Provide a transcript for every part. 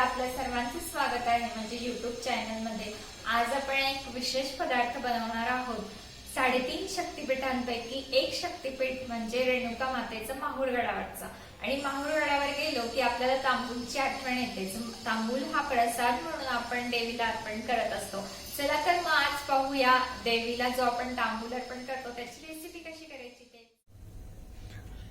आपल्या सर्वांचं स्वागत आहे म्हणजे युट्यूब चॅनलमध्ये आज आपण एक विशेष पदार्थ बनवणार आहोत. साडेतीन शक्तिपीठांपैकी एक शक्तिपीठ म्हणजे रेणुका मातेचं माहूरगडावरचा आणि माहूर गडावर गेलो की आपल्याला तांबूलची आठवण येते. तांबूल हा प्रसाद म्हणून आपण देवीला अर्पण करत असतो. चला तर मग आज पाहूया देवीला जो आपण तांबूल अर्पण करतो त्याची रेसिपी कशी करायची ते.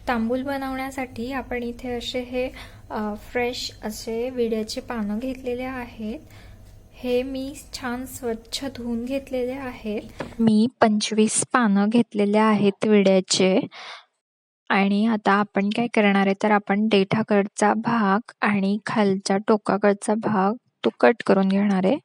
तांबूल बनवण्यासाठी आपण इथे असे हे फ्रेश असे विड्याचे पानं घेतलेले आहेत. हे मी छान स्वच्छ धुवून घेतलेले आहेत. मी पंचवीस पानं घेतलेले आहेत विड्याचे. आणि आता आपण काय करणार आहे तर आपण देठाकडचा भाग आणि खालच्या टोकाकडचा भाग तो कट करून घेणार आहे.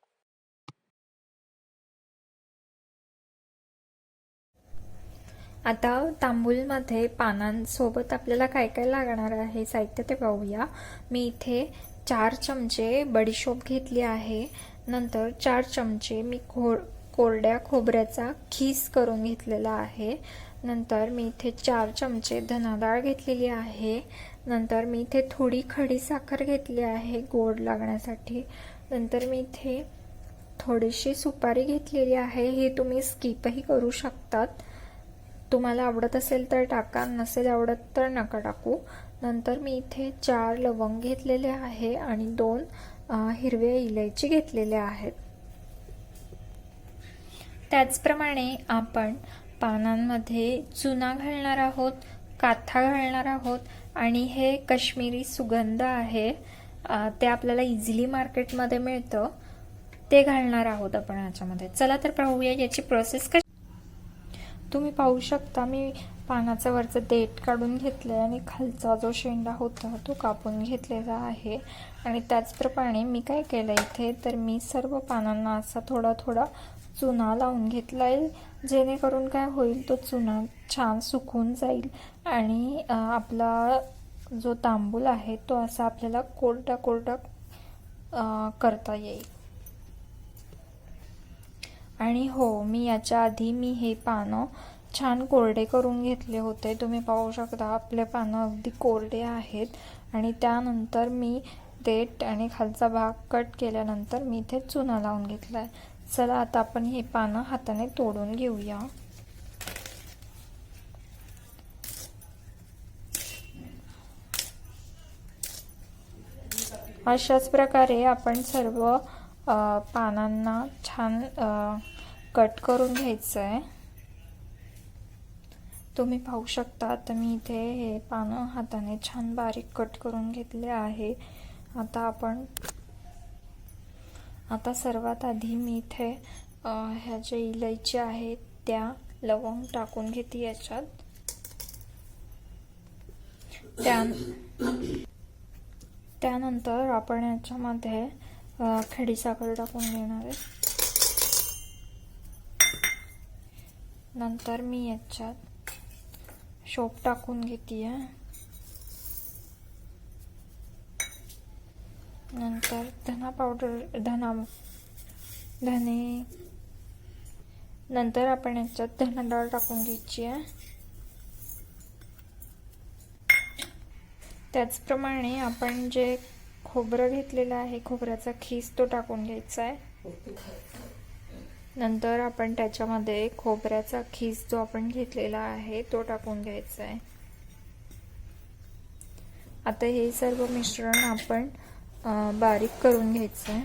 आता तांबूलमध्ये पानांसोबत आपल्याला काय काय लागणार आहे साहित्य ते पाहूया. मी इथे चार चमचे बडीशोप घेतली आहे. नंतर चार चमचे मी खो कोरड्या खोबऱ्याचा खीस करून घेतलेला आहे. नंतर मी इथे चार चमचे धनाडाळ घेतलेली आहे. नंतर मी इथे थोडी खडी साखर घेतली आहे गोड लागण्यासाठी. नंतर मी इथे थोडीशी सुपारी घेतलेली आहे. हे तुम्ही स्किपही करू शकतात. तुम्हाला आवडत असेल तर टाका नसेल आवडत तर नका टाकू. नंतर मी इथे चार लवंग घेतलेले आहे आणि दोन हिरव्या इलायची घेतलेल्या आहेत. त्याचप्रमाणे आपण पानांमध्ये चुना घालणार आहोत काथा घालणार आहोत आणि हे कश्मीरी सुगंध आहे ते आपल्याला इझिली मार्केटमध्ये मिळतं. ते घालणार आहोत आपण याच्यामध्ये. चला तर पाहूया याची प्रोसेस कशी तुम्ही पाहू शकता मी पानाचा वरचं देठ काढून घेतलाय आणि खालचा जो शेंडा होता तो कापून घेतलेला आहे. आणि त्याचप्रमाणे मी काय केलं इथे तर मी सर्व पानांना असा थोडा थोडा चुना लावून घेतला येईल. जेणेकरून काय होईल तो चुना छान सुकून जाईल. आणि आपला जो तांबूल आहे तो असा आपल्याला कोरडा कोरडा करता येईल. आणि हो मी याच्या आधी मी हे पानं छान कोरडे करून घेतले होते. तुम्ही पाहू शकता आपले पानं अगदी कोरडे आहेत. आणि त्यानंतर मी देठ आणि खालचा भाग कट केल्यानंतर मी इथे चुना लावून घेतला आहे चला आता आपण हे पानं हाताने तोडून घेऊया. अशाच प्रकारे आपण सर्व पानांना छान कट करून घ्यायचं आहे तुम्ही पाहू शकता आता मी इथे हे पानं हाताने छान बारीक कट करून घेतले आहे. आता आपण आता सर्वात आधी मी इथे ह्या ज्या इलायची आहेत त्या लवंग टाकून घेते याच्यात. त्या त्यानंतर आपण याच्यामध्ये खडीसाखर टाकून घेणार आहे. नंतर मी याच्यात शोप टाकून घेते नंतर धना पावडर धना धने. नंतर आपण याच्यात धना डाळ टाकून घ्यायची आहे त्याचप्रमाणे आपण जे खोबरं घेतलेलं आहे खोबऱ्याचा खीस तो टाकून घ्यायचा आहे नंतर आपण त्याच्यामध्ये खोबऱ्याचा खीस जो आपण घेतलेला आहे तो टाकून घ्यायचा आहे. आता हे सर्व मिश्रण आपण बारीक करून घ्यायचं आहे.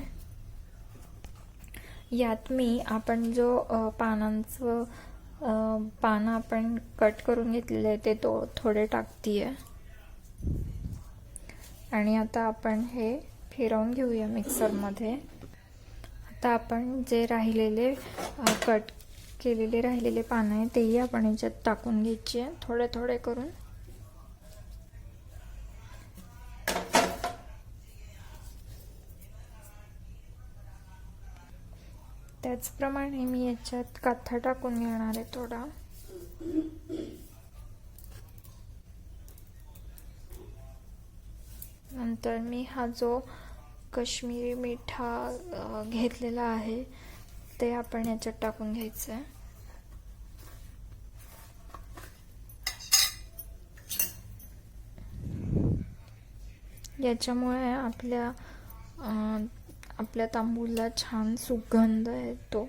यात मी आपण जो पानांचं पानं आपण कट करून घेतलेले आहे ते तो थोडे टाकतीये. आणि आता आपण हे फिरवून घेऊया मिक्सरमध्ये. आता आपण जे राहिलेले कट केलेले राहिलेले पानं आहे तेही आपण याच्यात टाकून घ्यायची आहे. थोडे थोडे करून. त्याचप्रमाणे मी याच्यात काथा टाकून घेणार आहे थोडा. नंतर मी हा जो कश्मीरी मिठा घेतलेला आहे. ते आपण याच्यात टाकून घ्यायचं आहे. याच्यामुळे आपल्या आपल्या तांबूलला छान सुगंध येतो.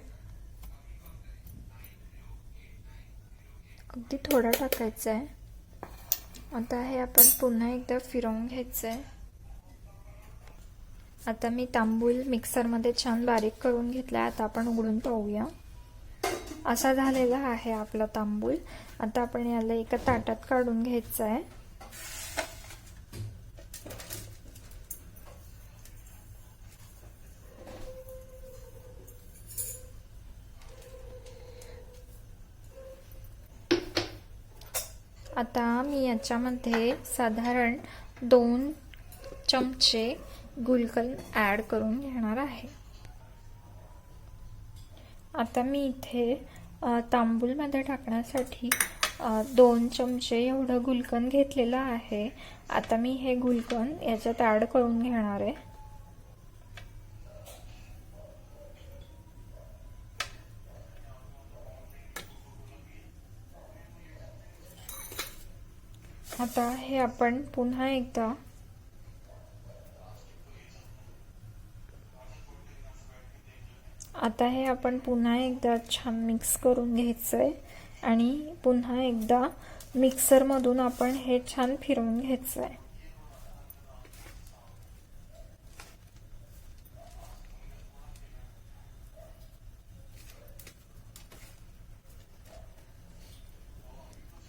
अगदी थोडा टाकायचा आहे. आता हे आपण पुन्हा एकदा फिरवून घ्यायचं आहे. आता मी तांबूल मिक्सरमध्ये छान बारीक करून घेतला आता आपण उघडून पाहूया. असा झालेला आहे आपला तांबूल. आता आपण याला एका ताटात काढून घ्यायचं आहे आता मी याच्यामध्ये साधारण दोन चमचे गुलकंद ॲड करून घेणार आहे. आता मी इथे तांबूलमध्ये टाकण्यासाठी दोन चमचे एवढं गुलकंद घेतलेलं आहे. आता मी हे गुलकंद याच्यात ॲड करून घेणार आहे. आता हे आपण पुन्हा एकदा आता हे आपण पुन्हा एकदा छान मिक्स करून घ्यायचं आहे आणि पुन्हा एकदा मिक्सरमधून आपण हे छान फिरवून घ्यायचं आहे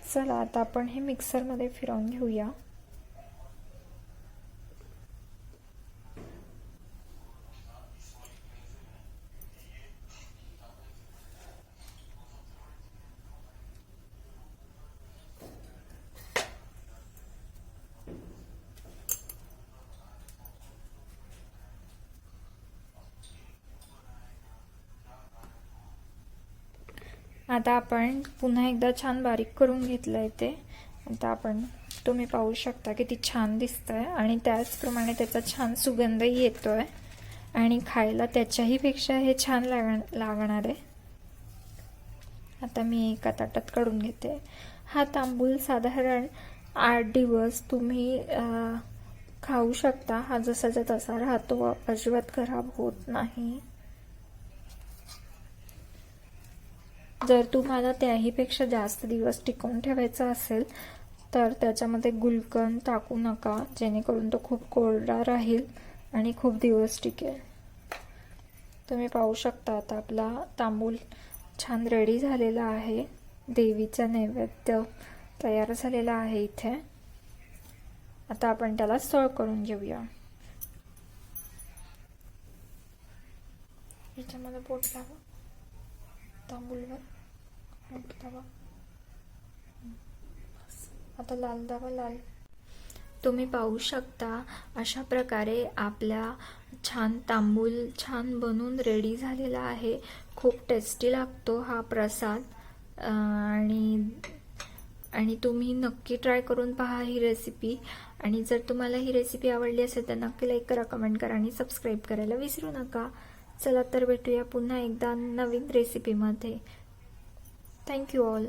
चला आता आपण हे मिक्सरमध्ये फिरवून घेऊया. आता आपण पुन्हा एकदा छान बारीक करून घेतलं आहे ते. आता आपण तुम्ही पाहू शकता किती छान दिसतंय आणि त्याचप्रमाणे त्याचा छान सुगंधही येतोय. आणि खायला त्याच्याहीपेक्षा हे छान लाग लागणार आहे. आता मी एका ताटात काढून घेते. हा तांबूल साधारण आठ दिवस तुम्ही खाऊ शकता. हा जसाचा तसा राहतो. अजिबात खराब होत नाही. जर तुम्हाला त्याहीपेक्षा जास्त दिवस टिकवून ठेवायचा असेल तर त्याच्यामध्ये गुलकंद टाकू नका जेणेकरून तो खूप कोरडा राहील आणि खूप दिवस टिकेल. तुम्ही पाहू शकता आता आपला तांबूल छान रेडी झालेला आहे. देवीचा नैवेद्य तयार झालेला आहे इथे. आता आपण त्याला सळ करून घेऊया. याच्यामध्ये बोट लावा. तांबूलवर बोट आता लाल दाबा लाल. तुम्ही पाहू शकता अशा प्रकारे आपल्या छान तांबूल छान बनून रेडी झालेला आहे. खूप टेस्टी लागतो हा प्रसाद. आणि आणि तुम्ही नक्की ट्राय करून पहा ही रेसिपी आणि जर तुम्हाला ही रेसिपी आवडली असेल तर नक्की लाईक करा कमेंट करा आणि सबस्क्राईब करायला विसरू नका. चला तर भेटूया पुन्हा एकदा नवीन रेसिपीमध्ये थँक्यू ऑल